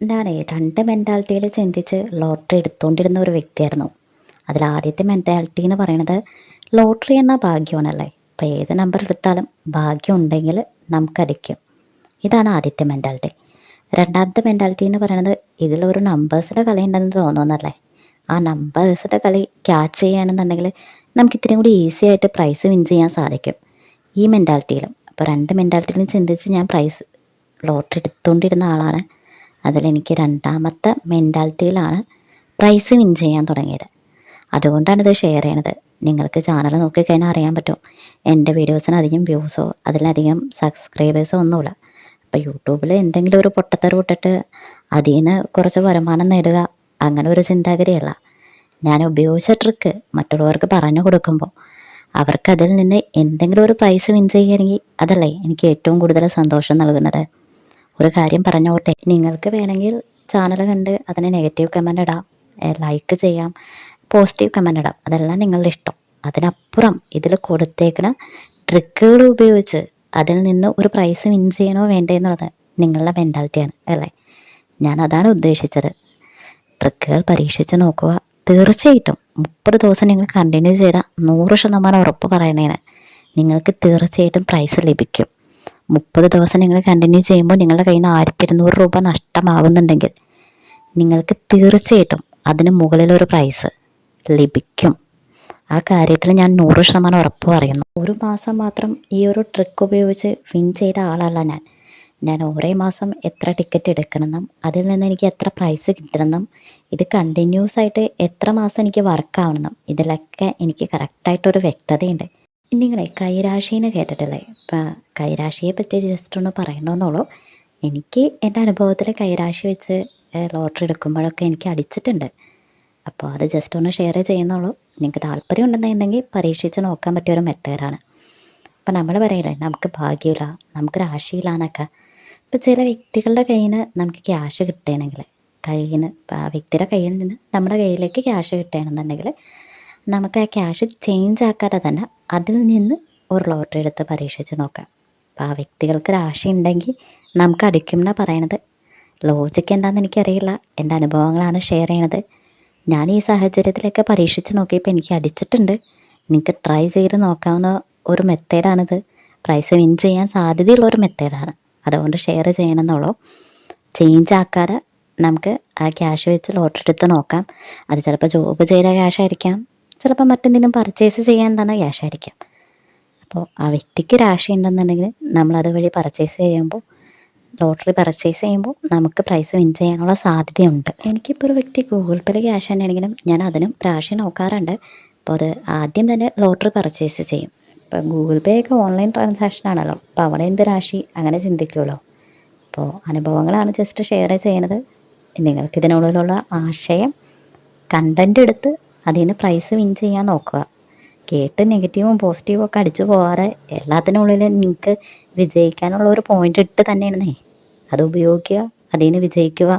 ഞാനേ രണ്ട് മെന്റാലിറ്റിയിൽ ചിന്തിച്ച് ലോട്ടറി എടുത്തുകൊണ്ടിരുന്ന ഒരു വ്യക്തിയായിരുന്നു. അതിൽ ആദ്യത്തെ മെന്റാലിറ്റി എന്ന് പറയുന്നത് ലോട്ടറി എന്ന ഭാഗ്യമാണല്ലേ? അപ്പോൾ ഏത് നമ്പർ എടുത്താലും ഭാഗ്യം ഉണ്ടെങ്കിൽ നമുക്കടിക്കും. ഇതാണ് ആദ്യത്തെ മെന്റാലിറ്റി രണ്ടാമത്തെ മെന്റാലിറ്റി എന്ന് പറയുന്നത് ഇതിലൊരു നമ്പേഴ്സിന്റെ കളി ഉണ്ടെന്ന് തോന്നുന്നല്ലേ? ആ നമ്പേഴ്സിന്റെ കളി ക്യാച്ച് ചെയ്യുകയാണെന്നുണ്ടെങ്കിൽ നമുക്ക് ഇത്രയും കൂടി ഈസി ആയിട്ട് പ്രൈസ് വിൻ ചെയ്യാൻ സാധിക്കും ഈ മെന്റാലിറ്റിയിലും അപ്പോൾ രണ്ട് മെന്റാലിറ്റിയിലും ചിന്തിച്ച് ഞാൻ പ്രൈസ് ലോട്ടറി എടുത്തുകൊണ്ടിരുന്ന ആളാണ്. അതിലെനിക്ക് രണ്ടാമത്തെ മെന്റാലിറ്റിയിലാണ് പ്രൈസ് വിൻ ചെയ്യാൻ തുടങ്ങിയത്. അതുകൊണ്ടാണ് ഇത് ഷെയർ ചെയ്യണത്. നിങ്ങൾക്ക് ചാനൽ നോക്കിക്കഴിഞ്ഞാൽ അറിയാൻ പറ്റും. എന്റെ വീഡിയോസിന് അധികം വ്യൂസോ അതിലധികം സബ്സ്ക്രൈബേഴ്സോ ഒന്നുമില്ല. അപ്പോൾ യൂട്യൂബിൽ എന്തെങ്കിലും ഒരു പൊട്ടത്തറ് വിട്ടിട്ട് അതിൽ നിന്ന് കുറച്ച് വരുമാനം നേടുക അങ്ങനെ ഒരു ചിന്താഗതിയല്ല. ഞാൻ ഉപയോഗിച്ച ട്രിക്ക് മറ്റുള്ളവർക്ക് പറഞ്ഞു കൊടുക്കുമ്പോൾ അവർക്കതിൽ നിന്ന് എന്തെങ്കിലും ഒരു പ്രൈസ് വിൻ ചെയ്യുകയാണെങ്കിൽ അതല്ലേ എനിക്ക് ഏറ്റവും കൂടുതൽ സന്തോഷം നൽകുന്നത്? ഒരു കാര്യം പറഞ്ഞോട്ടെ. നിങ്ങൾക്ക് വേണമെങ്കിൽ ചാനൽ കണ്ട് അതിന് നെഗറ്റീവ് കമന്റ് ഇടാം. ലൈക്ക് ചെയ്യാം. പോസിറ്റീവ് കമന്റ് ഇടാം. അതെല്ലാം നിങ്ങളുടെ ഇഷ്ടം. അതിനപ്പുറം ഇതിൽ കൊടുത്തേക്കുന്ന ട്രിക്കുകൾ ഉപയോഗിച്ച് അതിൽ നിന്ന് ഒരു പ്രൈസ് വിൻ ചെയ്യണോ വേണ്ടേ എന്നുള്ളത് നിങ്ങളുടെ മെന്റാലിറ്റിയാണ് അല്ലേ? ഞാൻ അതാണ് ഉദ്ദേശിച്ചത്. ട്രിക്കുകൾ പരീക്ഷിച്ച് നോക്കുക. തീർച്ചയായിട്ടും മുപ്പത് ദിവസം നിങ്ങൾ കണ്ടിന്യൂ ചെയ്താൽ നൂറ് ശതമാനം ഉറപ്പ് പറയുന്നതിന് നിങ്ങൾക്ക് തീർച്ചയായിട്ടും പ്രൈസ് ലഭിക്കും. മുപ്പത് ദിവസം നിങ്ങൾ കണ്ടിന്യൂ ചെയ്യുമ്പോൾ നിങ്ങളുടെ കയ്യിൽ നിന്ന് ആയിരത്തി ഇരുന്നൂറ് രൂപ നഷ്ടമാവുന്നുണ്ടെങ്കിൽ നിങ്ങൾക്ക് തീർച്ചയായിട്ടും അതിന് മുകളിലൊരു പ്രൈസ് ലഭിക്കും. ആ കാര്യത്തിൽ ഞാൻ നൂറ് ശതമാനം ഉറപ്പ് പറയുന്നു. ഒരു മാസം മാത്രം ഈ ഒരു ട്രിക്ക് ഉപയോഗിച്ച് വിൻ ചെയ്ത ആളല്ല ഞാൻ. ഞാൻ ഓരോ മാസം എത്ര ടിക്കറ്റ് എടുക്കണമെന്നും അതിൽ നിന്ന് എനിക്ക് എത്ര പ്രൈസ് കിട്ടണമെന്നും ഇത് കണ്ടിന്യൂസ് ആയിട്ട് എത്ര മാസം എനിക്ക് വർക്ക് ആവണമെന്നും ഇതിലൊക്കെ എനിക്ക് കറക്റ്റായിട്ടൊരു വ്യക്തതയുണ്ട്. നിങ്ങളെ കൈരാശീനെ കേട്ടിട്ടില്ലേ? ഇപ്പം കൈരാശിയെ പറ്റി ജസ്റ്റ് ഒന്ന് പറയണമെന്നുള്ളൂ എനിക്ക് എന്റെ അനുഭവത്തിൽ കൈരാശി വെച്ച് ലോട്ടറി എടുക്കുമ്പോഴൊക്കെ എനിക്ക് അടിച്ചിട്ടുണ്ട്. അപ്പോൾ അത് ജസ്റ്റ് ഒന്ന് ഷെയർ ചെയ്യുന്നുള്ളൂ. നിങ്ങൾക്ക് താല്പര്യം ഉണ്ടെന്നുണ്ടെങ്കിൽ പരീക്ഷിച്ച് നോക്കാൻ പറ്റിയ ഒരു മെത്തേഡാണ് അപ്പം നമ്മൾ പറയില്ലേ നമുക്ക് ഭാഗ്യമില്ല നമുക്ക് രാശിയില്ല എന്നൊക്കെ. ഇപ്പം ചില വ്യക്തികളുടെ കയ്യിൽ നിന്ന് നമുക്ക് ക്യാഷ് കിട്ടുകയാണെങ്കിൽ കയ്യിൽ നിന്ന് ആ വ്യക്തിയുടെ കയ്യിൽ നിന്ന് നമ്മുടെ കയ്യിലേക്ക് ക്യാഷ് കിട്ടുകയാണെന്നുണ്ടെങ്കിൽ നമുക്ക് ആ ക്യാഷ് ചേഞ്ച് ആക്കാതെ തന്നെ അതിൽ നിന്ന് ഒരു ലോട്ടറി എടുത്ത് പരീക്ഷിച്ച് നോക്കാം. അപ്പോൾ ആ വ്യക്തികൾക്ക് രാശി ഉണ്ടെങ്കിൽ നമുക്ക് അടിക്കും എന്നാണ് പറയണത്. ലോജിക്ക് എന്താണെന്ന് എനിക്കറിയില്ല. എന്റെ അനുഭവങ്ങളാണ് ഷെയർ ചെയ്യണത്. ഞാൻ ഈ സാഹചര്യത്തിലൊക്കെ പരീക്ഷിച്ച് നോക്കിയപ്പോൾ എനിക്ക് അടിച്ചിട്ടുണ്ട്. നിങ്ങൾക്ക് ട്രൈ ചെയ്ത് നോക്കാവുന്ന ഒരു മെത്തേഡാണിത് പ്രൈസ് വിൻ ചെയ്യാൻ സാധ്യതയുള്ള ഒരു മെത്തേഡാണ് അതുകൊണ്ട് ഷെയർ ചെയ്യണമെന്നുള്ളൂ. ചേഞ്ച് ആക്കാതെ നമുക്ക് ആ ക്യാഷ് വെച്ച് ലോട്ടറി എടുത്ത് നോക്കാം. അത് ചിലപ്പോൾ ജോബ് ചെയ്ത ക്യാഷ് ആയിരിക്കാം. ചിലപ്പോൾ മറ്റെന്തെങ്കിലും പർച്ചേസ് ചെയ്യാൻ തന്നെ ക്യാഷ് ആയിരിക്കാം അപ്പോൾ ആ വ്യക്തിക്ക് രാശി ഉണ്ടെന്നുണ്ടെങ്കിൽ നമ്മളത് വഴി പർച്ചേസ് ചെയ്യുമ്പോൾ ലോട്ടറി പർച്ചേസ് ചെയ്യുമ്പോൾ നമുക്ക് പ്രൈസ് വിൻ ചെയ്യാനുള്ള സാധ്യതയുണ്ട്. എനിക്കിപ്പോൾ ഒരു വ്യക്തി ഗൂഗിൾ പേയിൽ ക്യാഷ് തന്നെയാണെങ്കിലും ഞാൻ അതിനും രാശി നോക്കാറുണ്ട്. അപ്പോൾ അത് ആദ്യം തന്നെ ലോട്ടറി പർച്ചേസ് ചെയ്യും. ഇപ്പോൾ ഗൂഗിൾ പേ ഒക്കെ ഓൺലൈൻ ട്രാൻസാക്ഷൻ ആണല്ലോ. അപ്പോൾ അവിടെ എന്ത് രാശി? അങ്ങനെ ചിന്തിക്കുള്ളൂ അപ്പോൾ അനുഭവങ്ങളാണ് ജസ്റ്റ് ഷെയർ ചെയ്യുന്നത്. നിങ്ങൾക്കിതിനുള്ളിലുള്ള ആശയം കണ്ടന്റ് എടുത്ത് അതിൽ നിന്ന് പ്രൈസ് വിൻ ചെയ്യാൻ നോക്കുക. കേട്ട് നെഗറ്റീവും പോസിറ്റീവും ഒക്കെ അടിച്ചു പോകാതെ എല്ലാത്തിനുള്ളിൽ നിങ്ങൾക്ക് വിജയിക്കാനുള്ള ഒരു പോയിന്റ് ഇട്ട് തന്നെയാണെന്നേ അത് ഉപയോഗിക്കുക അതിൽ നിന്ന് വിജയിക്കുക.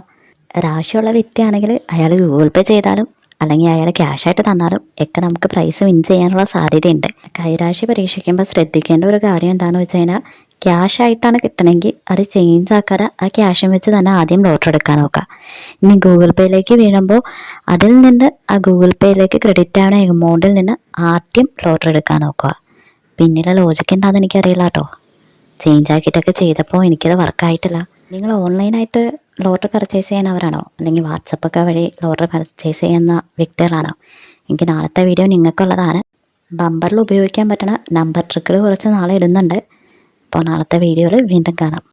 രാശിയുള്ള വ്യക്തിയാണെങ്കിൽ അയാൾ ഗൂഗിൾ പേ ചെയ്താലും അല്ലെങ്കിൽ അയാൾ ക്യാഷായിട്ട് തന്നാലും ഒക്കെ നമുക്ക് പ്രൈസ് വിൻ ചെയ്യാനുള്ള സാധ്യതയുണ്ട്. കൈരാശി പരീക്ഷിക്കുമ്പോൾ ശ്രദ്ധിക്കേണ്ട ഒരു കാര്യം എന്താണെന്ന് വെച്ച് കഴിഞ്ഞാൽ ക്യാഷ് ആയിട്ടാണ് കിട്ടണമെങ്കിൽ അത് ചേഞ്ച് ആക്കാതെ ആ ക്യാഷും വെച്ച് തന്നെ ആദ്യം ലോട്ടർ എടുക്കാൻ നോക്കുക ഇനി ഗൂഗിൾ പേയിലേക്ക് വീഴുമ്പോൾ അതിൽ നിന്ന് ആ ഗൂഗിൾ പേയിലേക്ക് ക്രെഡിറ്റ് ആവുന്ന എമൗണ്ടിൽ നിന്ന് ആദ്യം ലോട്ടർ എടുക്കാൻ നോക്കുക പിന്നിലെ ലോജിക്ക് എന്താണെന്ന് എനിക്കറിയില്ല കേട്ടോ ചേഞ്ച് ആക്കിയിട്ടൊക്കെ ചെയ്തപ്പോൾ എനിക്കത് വർക്കായിട്ടില്ല നിങ്ങൾ ഓൺലൈനായിട്ട് ലോട്ടറി പർച്ചേസ് ചെയ്യുന്നവരാണോ അല്ലെങ്കിൽ വാട്സപ്പൊക്കെ വഴി ലോട്ടറി പർച്ചേസ് ചെയ്യുന്ന വ്യക്തികളാണോ? എനിക്ക് നാളത്തെ വീഡിയോ നിങ്ങൾക്കുള്ളതാണ്. ബമ്പറിൽ ഉപയോഗിക്കാൻ പറ്റുന്ന നമ്പർ ട്രിക്കുകൾ കുറച്ച് നാളെ ഇടുന്നുണ്ട്. അപ്പോൾ നാളത്തെ വീഡിയോയിൽ വീണ്ടും കാണാം.